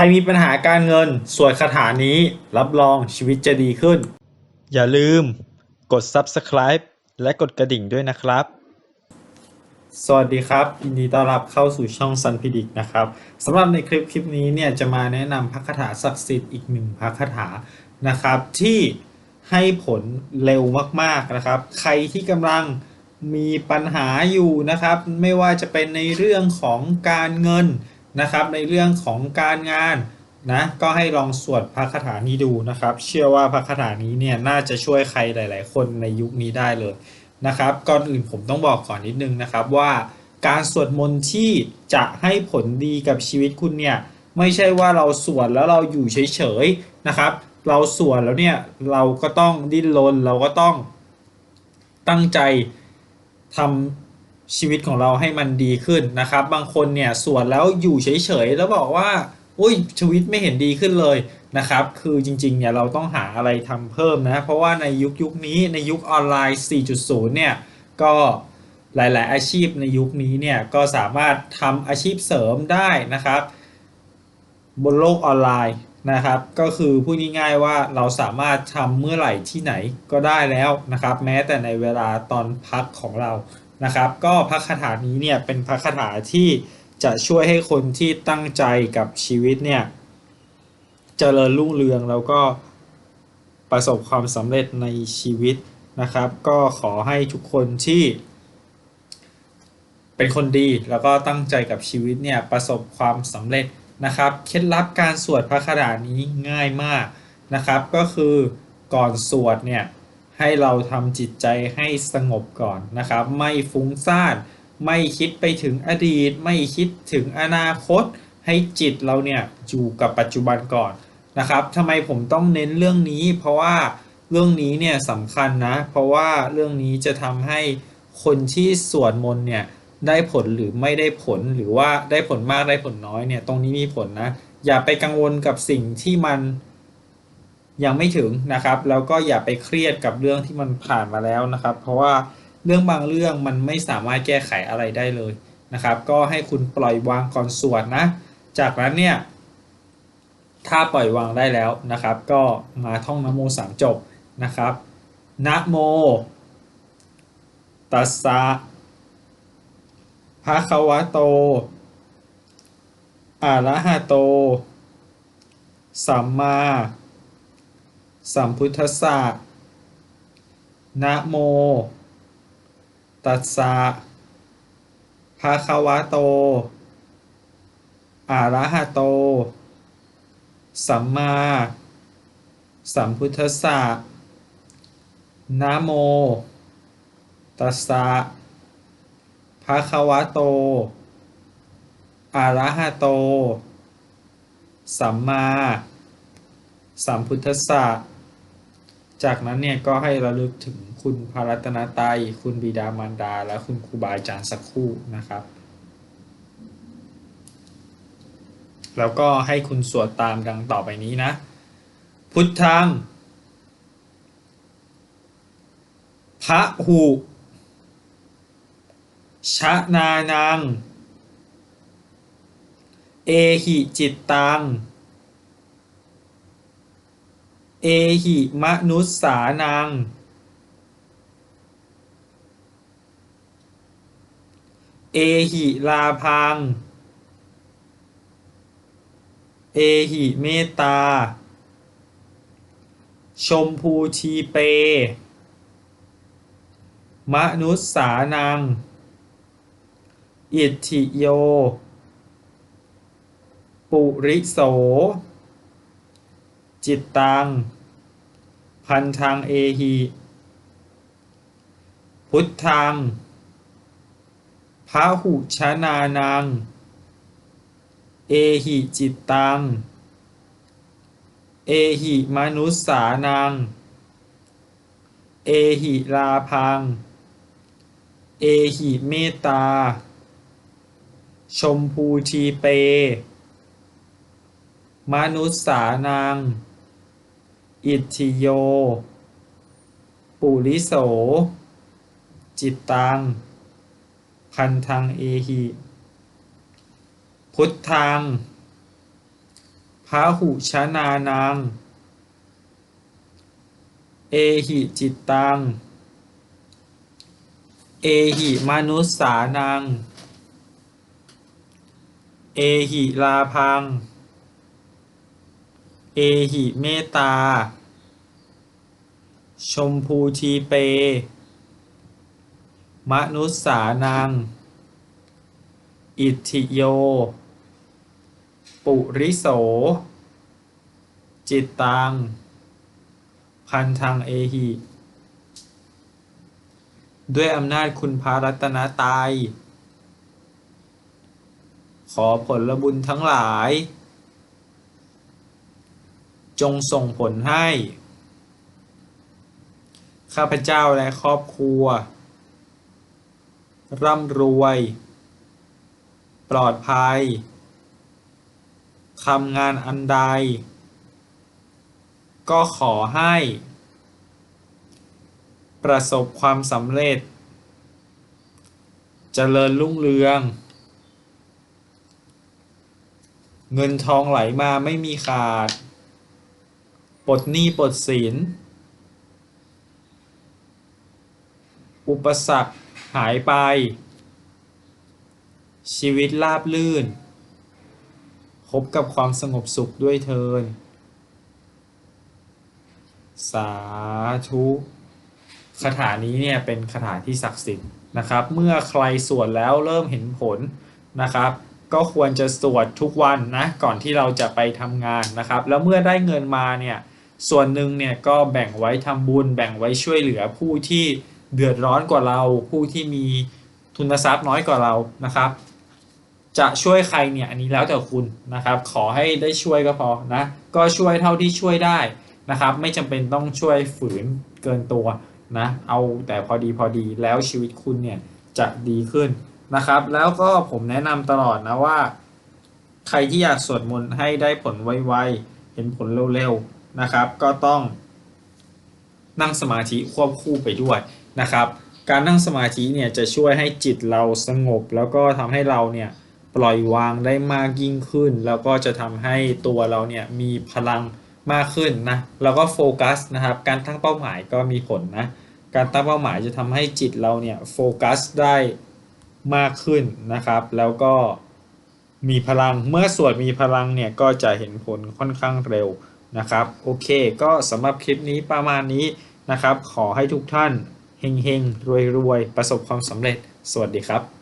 รมีปัญหาการเงินสวดคาถานี้รับรองชีวิตจะดีขึ้น อย่าลืมกด subscribe และกดกระดิ่งด้วยนะครับ สวัสดีครับยินดีต้อนรับเข้าสู่ช่องซันพิดิกนะครับสำหรับในคลิปคลิปนี้เนี่ยจะมาแนะนำพระคาถาศักดิ์สิทธิ์อีกหนึ่งพระคาถานะครับที่ให้ผลเร็วมากๆนะครับ ใครที่กำลังมีปัญหาอยู่นะครับ ไม่ว่าจะเป็นในเรื่องของการเงิน นะครับ ในเรื่องของการงานนะก็ให้ลองสวดพระคาถานี้ดูนะครับ เชื่อว่าพระคาถานี้เนี่ยน่าจะช่วยใครหลาย ๆ คนในยุคนี้ได้เลยนะครับ ก่อนอื่นผมต้องบอกก่อนนิดนึงนะครับว่าการสวดมนต์ที่จะให้ผลดีกับชีวิตคุณเนี่ยไม่ใช่ว่าเราสวดแล้วเราอยู่เฉย ๆ นะครับ เราสวดแล้วเนี่ยเราก็ต้องดิ้นรนเราก็ต้องตั้งใจทำ ชีวิตของเราให้มันดีขึ้นนะครับ บางคนเนี่ยสวดแล้วอยู่เฉยๆแล้วบอกว่าอุ้ยชีวิตไม่เห็นดีขึ้นเลยนะครับ คือจริงๆเนี่ยเราต้องหาอะไรทำเพิ่มนะ เพราะว่าในยุคยุคนี้ในยุคออนไลน์ 4.0 เนี่ยก็หลาย ๆ อาชีพในยุคนี้เนี่ยก็สามารถทำอาชีพเสริมได้นะครับ บนโลกออนไลน์นะครับ ก็คือพูดง่ายๆว่าเราสามารถทำเมื่อไหร่ที่ไหนก็ได้แล้วนะครับ แม้แต่ในเวลาตอนพักของเรา นะครับ ก็พระคาถานี้เนี่ยเป็นพระคาถาที่จะช่วยให้คนที่ตั้งใจกับชีวิตเนี่ยเจริญรุ่งเรืองแล้วก็ประสบความสำเร็จในชีวิตนะครับ ก็ขอให้ทุกคนที่ เป็นคนดีแล้วก็ตั้งใจกับชีวิตเนี่ยประสบความสำเร็จนะครับ เคล็ดลับการสวดพระคาถานี้ง่ายมากนะครับ ก็คือก่อนสวดเนี่ย ให้เราทำจิตใจให้สงบก่อนนะครับ ไม่ฟุ้งซ่านไม่คิดไปถึงอดีต ไม่คิดถึงอนาคต ให้จิตเราเนี่ยอยู่กับปัจจุบันก่อนนะครับทำไมผมต้องเน้นเรื่องนี้ เพราะว่าเรื่องนี้เนี่ยสำคัญนะ เพราะว่าเรื่องนี้จะทำให้คนที่สวดมนต์เนี่ยได้ผลหรือไม่ได้ผลหรือว่าได้ผลมากได้ผลน้อยเนี่ยตรงนี้มีผลนะ อย่าไปกังวลกับสิ่งที่มัน ยังไม่ถึงนะครับแล้วก็อย่าไปเครียดกับเรื่องที่มันผ่านมาแล้วนะครับ เพราะว่าเรื่องบางเรื่องมันไม่สามารถแก้ไขอะไรได้เลยนะครับ ก็ให้คุณปล่อยวางก่อนสวดนะ จากนั้นเนี่ย ถ้าปล่อยวางได้แล้วนะครับ ก็มาท่องนโมสามจบนะครับนะโมตัสสะภะคะวะโตอะระหะโต สัมมา สัมพุทธสะนะโม ตัสสะภะคะวะโต อะระหะโต สัมมา สัมพุทธสะนะโม ตัสสะภะคะวะโต อะระหะโต สัมมา สัมพุทธสสะ จากนั้นเนี่ยก็ให้ระลึกถึงคุณพระรัตนตรัยคุณบิดามารดา และคุณครูบาอาจารย์สักคู่นะครับ แล้วก็ให้คุณสวดตามดังต่อไปนี้นะ พุทธังพระหูชะนานัง เอหิจิตตัง เอหิมนุสสานัง เอหิลาพัง เอหิเมตตาชมพูทีเป มนุสสานัง อิทธิโย ปุริโส จิตตัง พันธังเอหิพุทธังพระหุชนานัง เอหิจิตตัง เอหิมนุสสานัง เอหิลาพัง เอหิเมตตา ชมพูทีเป มนุสสานัง อิทิโย ปุริโส จิตตัง พันธังเอหิ พุทธังพาหุชนานัง เอหิจิตตัง เอหิมนุสสานัง เอหิลาพัง เอหิเมตตาชมพูทีเป มนุสสานัง อิทธิโย ปุริโส จิตตัง พันธังเอหิ ด้วยอำนาจคุณพระรัตนตรัยขอผลบุญทั้งหลาย จงส่งผลให้ ข้าพเจ้าและครอบครัว ร่ำรวย ปลอดภัยทำงานอันใด ก็ขอให้ ประสบความสำเร็จเจริญรุ่งเรือง เงินทองไหลมาไม่มีขาด ปลดหนี้ปลดสินอุปสรรคหายไป ชีวิตราบลื่น พบกับความสงบสุขด้วยเทิน สาธุคาถานี้เนี่ยเป็นคาถาที่ศักดิ์สิทธิ์นะครับ เมื่อใครสวดแล้วเริ่มเห็นผลนะครับ ก็ควรจะสวดทุกวันนะก่อนที่เราจะไปทำงานนะครับ แล้วเมื่อได้เงินมาเนี่ย ส่วนหนึ่งเนี่ยก็แบ่งไว้ทำบุญ แบ่งไว้ช่วยเหลือผู้ที่เดือดร้อนกว่าเรา ผู้ที่มีทุนทรัพย์น้อยกว่าเรานะครับ จะช่วยใครเนี่ยอันนี้แล้วแต่คุณนะครับ ขอให้ได้ช่วยก็พอนะก็ช่วยเท่าที่ช่วยได้นะครับ ไม่จำเป็นต้องช่วยฝืนเกินตัวนะเอาแต่พอดีพอดีแล้วชีวิตคุณเนี่ยจะดีขึ้นนะครับ แล้วก็ผมแนะนำตลอดนะว่า ใครที่อยากสวดมนต์ให้ได้ผลไวๆเห็นผลเร็วๆ นะครับ ก็ต้องนั่งสมาธิควบคู่ไปด้วยนะครับ การนั่งสมาธิเนี่ยจะช่วยให้จิตเราสงบ แล้วก็ทำให้เราเนี่ยปล่อยวางได้มากยิ่งขึ้น แล้วก็จะทำให้ตัวเราเนี่ยมีพลังมากขึ้นนะแล้วก็โฟกัสนะครับ การตั้งเป้าหมายก็มีผลนะการตั้งเป้าหมายจะทำให้จิตเราเนี่ยโฟกัสได้มากขึ้นนะครับ แล้วก็มีพลังเมื่อสวดมีพลังเนี่ยก็จะเห็นผลค่อนข้างเร็ว นะครับโอเค ก็สำหรับคลิปนี้ประมาณนี้นะครับ ขอให้ทุกท่านเฮงๆรวยๆ ประสบความสำเร็จ สวัสดีครับ